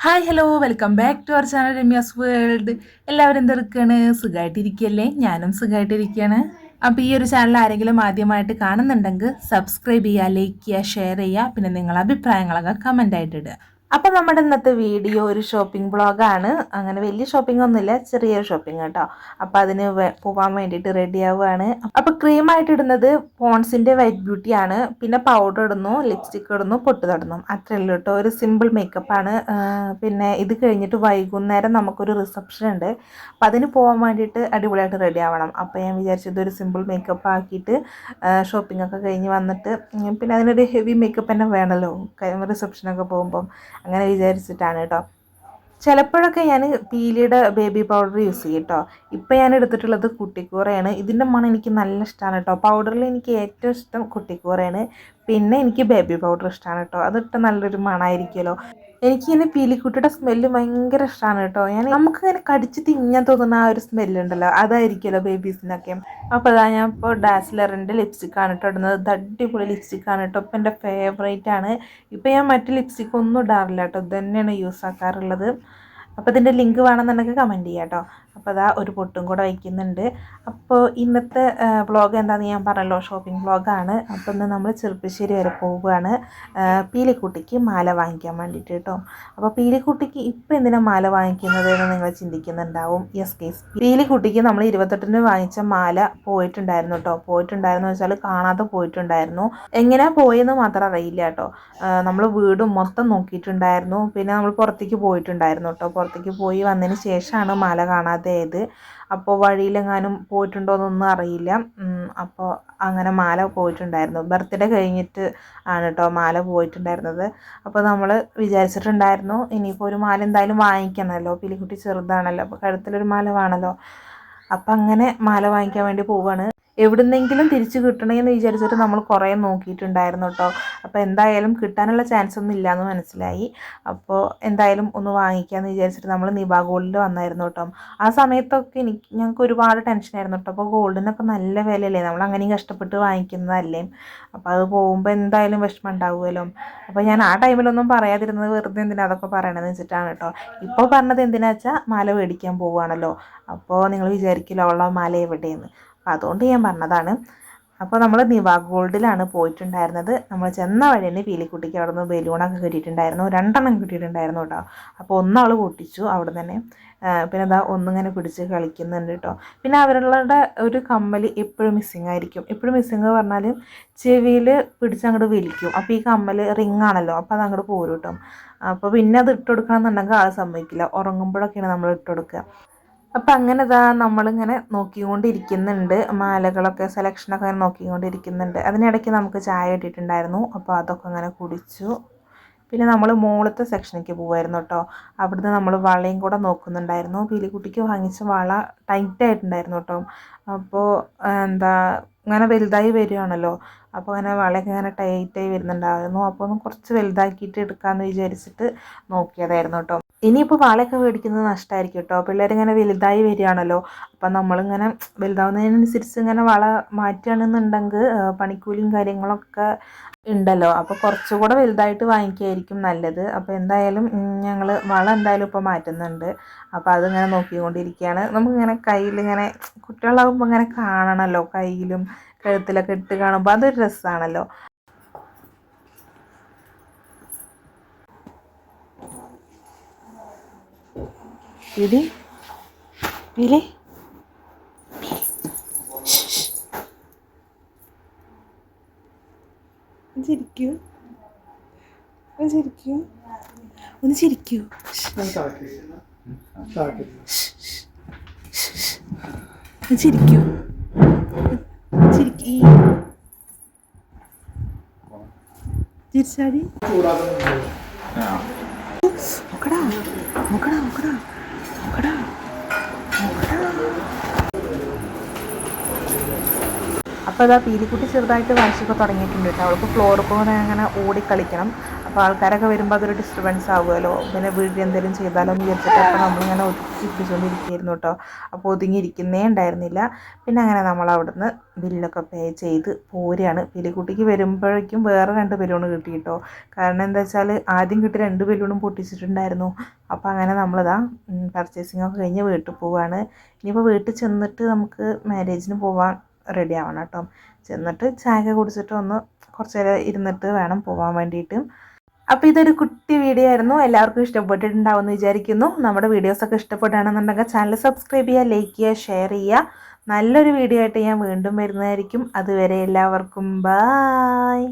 Hi hello welcome back to our channel Ramya's world എല്ലാവരും എന്തെടുക്കാണ് സുഖമായിട്ടിരിക്കുകയല്ലേ ഞാനും സുഖമായിട്ടിരിക്കുകയാണ് അപ്പോൾ ഈ ഒരു ചാനൽ ആരെങ്കിലും ആദ്യമായിട്ട് കാണുന്നുണ്ടെങ്കിൽ സബ്സ്ക്രൈബ് ചെയ്യുക ലൈക്ക് ചെയ്യുക ഷെയർ ചെയ്യുക പിന്നെ നിങ്ങളെ അഭിപ്രായങ്ങളൊക്കെ കമന്റ് ആയിട്ട് ഇടുക. അപ്പോൾ നമ്മുടെ ഇന്നത്തെ വീഡിയോ ഒരു ഷോപ്പിംഗ് ബ്ലോഗാണ് അങ്ങനെ വലിയ ഷോപ്പിംഗ് ഒന്നുമില്ല ചെറിയൊരു ഷോപ്പിംഗ് കേട്ടോ. അപ്പോൾ അതിന് പോകാൻ വേണ്ടിയിട്ട് റെഡി ആവുകയാണ്. അപ്പോൾ ക്രീമായിട്ട് ഇടുന്നത് പോൺസിന്റെ വൈറ്റ് ബ്യൂട്ടിയാണ് പിന്നെ പൗഡർ ഇടുന്നു ലിപ്സ്റ്റിക് ഇടുന്നു പൊട്ട് തൊടുന്നു. അത്രേ ഉള്ളൂ കേട്ടോ. ഒരു സിമ്പിൾ മേക്കപ്പാണ് പിന്നെ ഇത് കഴിഞ്ഞിട്ട് വൈകുന്നേരം നമുക്കൊരു റിസപ്ഷൻ ഉണ്ട്. അപ്പോൾ അതിന് പോകാൻ വേണ്ടിയിട്ട് അടിപൊളിയായിട്ട് റെഡി ആവണം. അപ്പോൾ ഞാൻ വിചാരിച്ചത് ഒരു സിമ്പിൾ മേക്കപ്പ് ആക്കിയിട്ട് ഷോപ്പിംഗ് ഒക്കെ കഴിഞ്ഞ് വന്നിട്ട് പിന്നെ അതിനൊരു ഹെവി മേക്കപ്പ് തന്നെ വേണമല്ലോ റിസപ്ഷനൊക്കെ പോകുമ്പം. അങ്ങനെ വിചാരിച്ചിട്ടാണ് കേട്ടോ. ചിലപ്പോഴൊക്കെ ഞാൻ പീലിയുടെ ബേബി പൗഡർ യൂസ് ചെയ്യും കേട്ടോ. ഇപ്പം ഞാൻ എടുത്തിട്ടുള്ളത് കുട്ടിക്കൂറയാണ്. ഇതിന്റെ മണം എനിക്ക് നല്ല ഇഷ്ടമാണ് കേട്ടോ. പൗഡറിൽ എനിക്ക് ഏറ്റവും ഇഷ്ടം കുട്ടിക്കൂറയാണ്. പിന്നെ എനിക്ക് ബേബി പൗഡർ ഇഷ്ടമാണ് കേട്ടോ. അതിട്ട് നല്ലൊരു മണമായിരിക്കുമല്ലോ എനിക്ക് ഇങ്ങനെ പീലിക്കുട്ടിയുടെ സ്മെല്ല് ഭയങ്കര ഇഷ്ടമാണ് കേട്ടോ. ഞാൻ നമുക്ക് ഇങ്ങനെ കടിച്ച് തിങ്ങാൻ തോന്നുന്ന ആ ഒരു സ്മെല്ലുണ്ടല്ലോ അതായിരിക്കുമല്ലോ ബേബീസിനൊക്കെ അപ്പോൾ അതാ ഞാൻ ഇപ്പോൾ ഡാസ്ലറിന്റെ ലിപ്സ്റ്റിക് ആണ് കേട്ടോ ഇടുന്നത്. അടിപൊളി ലിപ്സ്റ്റിക് ആണ് കേട്ടോ. ഇപ്പം എന്റെ ഫേവറേറ്റ് ആണ്. ഇപ്പം ഞാൻ മറ്റ് ലിപ്സ്റ്റിക് ഒന്നും ഇടാറില്ല കേട്ടോ. ഇത് തന്നെയാണ് യൂസ് ആക്കാറുള്ളത്. അപ്പോൾ ഇതിന്റെ ലിങ്ക് വേണമെന്നുണ്ടെങ്കിൽ കമന്റ് ചെയ്യാം കേട്ടോ. അപ്പോൾ അതാ ഒരു പൊട്ടും കൂടെ വയ്ക്കുന്നുണ്ട്. അപ്പോൾ ഇന്നത്തെ വ്ളോഗ് എന്താണെന്ന് ഞാൻ പറഞ്ഞല്ലോ ഷോപ്പിംഗ് വ്ളോഗാണ് അപ്പോൾ ഇന്ന് നമ്മൾ ചെറുപ്പശ്ശേരി വരെ പോവുകയാണ്. പീലിക്കുട്ടിക്ക് മാല വാങ്ങിക്കാൻ വേണ്ടിയിട്ട് കേട്ടോ. അപ്പോൾ പീലിക്കുട്ടിക്ക് ഇപ്പോൾ എന്തിനാണ് മാല വാങ്ങിക്കുന്നത് എന്ന് നിങ്ങൾ ചിന്തിക്കുന്നുണ്ടാവും. യെസ് കേസ് പീലിക്കുട്ടിക്ക് നമ്മൾ ഇരുപത്തെട്ടിന് വാങ്ങിച്ച മാല പോയിട്ടുണ്ടായിരുന്നു കേട്ടോ. പോയിട്ടുണ്ടായിരുന്നു വെച്ചാൽ കാണാതെ പോയിട്ടുണ്ടായിരുന്നു. എങ്ങനെയാണ് പോയെന്ന് മാത്രം അറിയില്ല കേട്ടോ. നമ്മൾ വീടും മൊത്തം നോക്കിയിട്ടുണ്ടായിരുന്നു. പിന്നെ നമ്മൾ പുറത്തേക്ക് പോയിട്ടുണ്ടായിരുന്നു കേട്ടോ. പുറത്തേക്ക് പോയി വന്നതിന് ശേഷമാണ് മാല കാണാതെയായത് അപ്പോൾ വഴിയിലെങ്ങാനും പോയിട്ടുണ്ടോ എന്നൊന്നും അറിയില്ല അപ്പോൾ അങ്ങനെ മാല പോയിട്ടുണ്ടായിരുന്നു. ബർത്ത്ഡേ കഴിഞ്ഞിട്ട് ആണ് കേട്ടോ മാല പോയിട്ടുണ്ടായിരുന്നത്. അപ്പോൾ നമ്മൾ വിചാരിച്ചിട്ടുണ്ടായിരുന്നു ഇനിയിപ്പോൾ ഒരു മാല എന്തായാലും വാങ്ങിക്കണമല്ലോ പിലിക്കുട്ടി ചെറുതാണല്ലോ അപ്പോൾ കഴുത്തിലൊരു മാല വേണമല്ലോ അപ്പം അങ്ങനെ മാല വാങ്ങിക്കാൻ വേണ്ടി പോവാണ്. എവിടുന്നെങ്കിലും തിരിച്ചു കിട്ടണമെന്ന് വിചാരിച്ചിട്ട് നമ്മൾ കുറേ നോക്കിയിട്ടുണ്ടായിരുന്നു കേട്ടോ. അപ്പോൾ എന്തായാലും കിട്ടാനുള്ള ചാൻസ് ഒന്നും ഇല്ലയെന്ന് മനസ്സിലായി. അപ്പോൾ എന്തായാലും ഒന്ന് വാങ്ങിക്കാമെന്ന് വിചാരിച്ചിട്ട് നമ്മൾ നിബ ഗോൾഡിൽ വന്നായിരുന്നു കേട്ടോ. ആ സമയത്തൊക്കെ എനിക്ക് ഞങ്ങൾക്ക് ഒരുപാട് ടെൻഷനായിരുന്നു കേട്ടോ. അപ്പോൾ ഗോൾഡിനൊക്കെ നല്ല വിലയല്ലേ? നമ്മൾ അങ്ങനെയും കഷ്ടപ്പെട്ട് വാങ്ങിക്കുന്നതല്ലേ? അപ്പോൾ അത് പോകുമ്പോൾ എന്തായാലും വിഷമം ഉണ്ടാവുമല്ലോ. അപ്പോൾ ഞാൻ ആ ടൈമിലൊന്നും പറയാതിരുന്നത് വെറുതെ എന്തിനാ അതൊക്കെ പറയണമെന്ന് വെച്ചിട്ടാണ് കേട്ടോ. ഇപ്പോൾ പറഞ്ഞത് എന്തിനാ വെച്ചാൽ മാല മേടിക്കാൻ പോവുകയാണല്ലോ. അപ്പോൾ നിങ്ങൾ വിചാരിക്കില്ല ഉള്ള മാല എവിടെയെന്ന്? അപ്പോൾ അതുകൊണ്ട് ഞാൻ പറഞ്ഞതാണ്. അപ്പോൾ നമ്മൾ നിവാ ഗോൾഡിലാണ് പോയിട്ടുണ്ടായിരുന്നത്. നമ്മൾ ചെന്ന വഴി തന്നെ പീലിക്കുട്ടിക്ക് അവിടെ നിന്ന് ബലൂണൊക്കെ കിട്ടിയിട്ടുണ്ടായിരുന്നു. രണ്ടെണ്ണം കിട്ടിയിട്ടുണ്ടായിരുന്നു കേട്ടോ. അപ്പോൾ ഒന്നാൾ പൊട്ടിച്ചു അവിടെ തന്നെ. പിന്നെ അതാ ഒന്നിങ്ങനെ പിടിച്ച് കളിക്കുന്നുണ്ട് കേട്ടോ. പിന്നെ അവരുടെ ഒരു കമ്മൽ എപ്പോഴും മിസ്സിങ് ആയിരിക്കും. എപ്പോഴും മിസ്സിങ് പറഞ്ഞാൽ ചെവിയിൽ പിടിച്ച് അങ്ങോട്ട് അപ്പോൾ ഈ കമ്മൽ റിങ് ആണല്ലോ. അപ്പോൾ അത് അങ്ങോട്ട് പോരും കേട്ടോ. അപ്പോൾ പിന്നെ അത് ഇട്ട് കൊടുക്കണം എന്നുണ്ടെങ്കിൽ ആൾ സമ്മതിക്കില്ല. ഉറങ്ങുമ്പോഴൊക്കെയാണ് നമ്മൾ ഇട്ട് കൊടുക്കുക. അപ്പം അങ്ങനെ ഇതാ നമ്മളിങ്ങനെ നോക്കിക്കൊണ്ടിരിക്കുന്നുണ്ട്. മാലകളൊക്കെ സെലക്ഷനൊക്കെ അങ്ങനെ നോക്കിക്കൊണ്ടിരിക്കുന്നുണ്ട്. അതിനിടയ്ക്ക് നമുക്ക് ചായ കിട്ടിയിട്ടുണ്ടായിരുന്നു. അപ്പോൾ അതൊക്കെ അങ്ങനെ കുടിച്ചു. പിന്നെ നമ്മൾ മുകളത്തെ സെക്ഷനിലേക്ക് പോകുമായിരുന്നു കേട്ടോ അവിടുന്ന് നമ്മൾ വളയും കൂടെ നോക്കുന്നുണ്ടായിരുന്നു. പീലിക്കുട്ടിക്ക് വാങ്ങിച്ച വള ടൈറ്റ് ആയിട്ടുണ്ടായിരുന്നു കേട്ടോ അപ്പോൾ എന്താ ഇങ്ങനെ വലുതായി വരികയാണല്ലോ അപ്പോൾ അങ്ങനെ വളയൊക്കെ ഇങ്ങനെ ടൈറ്റായി വരുന്നുണ്ടായിരുന്നു. അപ്പോൾ ഒന്ന് കുറച്ച് വലുതാക്കിയിട്ട് എടുക്കാമെന്ന് വിചാരിച്ചിട്ട് നോക്കിയതായിരുന്നു കേട്ടോ. ഇനിയിപ്പോൾ വളയൊക്കെ മേടിക്കുന്നത് നഷ്ടമായിരിക്കും കേട്ടോ. പിള്ളേരിങ്ങനെ വലുതായി വരികയാണല്ലോ. അപ്പം നമ്മളിങ്ങനെ വലുതാവുന്നതിനനുസരിച്ച് ഇങ്ങനെ വള മാറ്റുകയാണെന്നുണ്ടെങ്കിൽ പണിക്കൂലിയും കാര്യങ്ങളൊക്കെ ഉണ്ടല്ലോ. അപ്പോൾ കുറച്ചുകൂടെ വലുതായിട്ട് വാങ്ങിക്കുകയായിരിക്കും നല്ലത്. അപ്പോൾ എന്തായാലും ഞങ്ങൾ വള എന്തായാലും ഇപ്പോൾ മാറ്റുന്നുണ്ട്. അപ്പോൾ അതിങ്ങനെ നോക്കിക്കൊണ്ടിരിക്കുകയാണ്. നമുക്കിങ്ങനെ കയ്യിലിങ്ങനെ കുട്ടികളാകുമ്പോൾ ഇങ്ങനെ കാണണമല്ലോ കയ്യിലും. കഴുത്തിലൊക്കെ ഇട്ട് കാണുമ്പോൾ അതൊരു രസമാണല്ലോ വിളി. വിളി. ചിരിക്കൂ. ഒന്ന് ചിരിക്കൂ. ഒന്ന് ചിരിക്കൂ. ഒന്ന് ചിരിക്കൂ. ചിരിക്കി തിരിച്ചാടി നോക്കടാ അപ്പോൾ അതാ പീലിക്കുട്ടി ചെറുതായിട്ട് വരച്ചൊക്കെ തുടങ്ങിയിട്ടുണ്ട് കേട്ടോ. അവൾക്ക് ഫ്ലോറിൽ പോകുന്ന അങ്ങനെ ഓടി കളിക്കണം. അപ്പോൾ ആൾക്കാരൊക്കെ വരുമ്പോൾ അതൊരു ഡിസ്റ്റർബൻസ് ആവുമല്ലോ. പിന്നെ വീട്ടിൽ എന്തെങ്കിലും ചെയ്താലോ എന്ന് വിചാരിച്ചിട്ട് അപ്പോൾ നമ്മളിങ്ങനെ ഒതുക്കി പിടിച്ചുകൊണ്ടിരിക്കുകയായിരുന്നു കേട്ടോ. അപ്പോൾ ഒതുങ്ങിയിരിക്കുന്നേ ഉണ്ടായിരുന്നില്ല. പിന്നെ അങ്ങനെ നമ്മൾ അവിടുന്ന് ബില്ലൊക്കെ പേ ചെയ്ത് പോരുകയാണ്. പിലിക്കുട്ടിക്ക് വരുമ്പോഴേക്കും വേറെ രണ്ട് ബലൂൺ കിട്ടി കേട്ടോ. കാരണം എന്താ വെച്ചാൽ ആദ്യം കിട്ടി രണ്ട് ബലൂണും പൊട്ടിച്ചിട്ടുണ്ടായിരുന്നു. അപ്പോൾ അങ്ങനെ നമ്മളിതാ പർച്ചേസിംഗ് ഒക്കെ കഴിഞ്ഞ് വീട്ടിൽ പോവുകയാണ് ഇനിയിപ്പോൾ വീട്ടിൽ ചെന്നിട്ട് നമുക്ക് മാരേജിന് പോവാൻ റെഡി ആവണം കേട്ടോ. ചെന്നിട്ട് ചായ കുടിച്ചിട്ട് ഒന്ന് കുറച്ച് നേരം ഇരുന്നിട്ട് വേണം പോകാൻ വേണ്ടിയിട്ട്. അപ്പോൾ ഇതൊരു കുട്ടി വീഡിയോ ആയിരുന്നു. എല്ലാവർക്കും ഇഷ്ടപ്പെട്ടിട്ടുണ്ടാവുമെന്ന് വിചാരിക്കുന്നു. നമ്മുടെ വീഡിയോസൊക്കെ ഇഷ്ടപ്പെട്ടാണെന്നുണ്ടെങ്കിൽ ചാനൽ സബ്സ്ക്രൈബ് ചെയ്യുക ലൈക്ക് ചെയ്യുക ഷെയർ ചെയ്യുക. നല്ലൊരു വീഡിയോ ആയിട്ട് ഞാൻ വീണ്ടും വരുന്നതായിരിക്കും. അതുവരെ എല്ലാവർക്കും ബായ്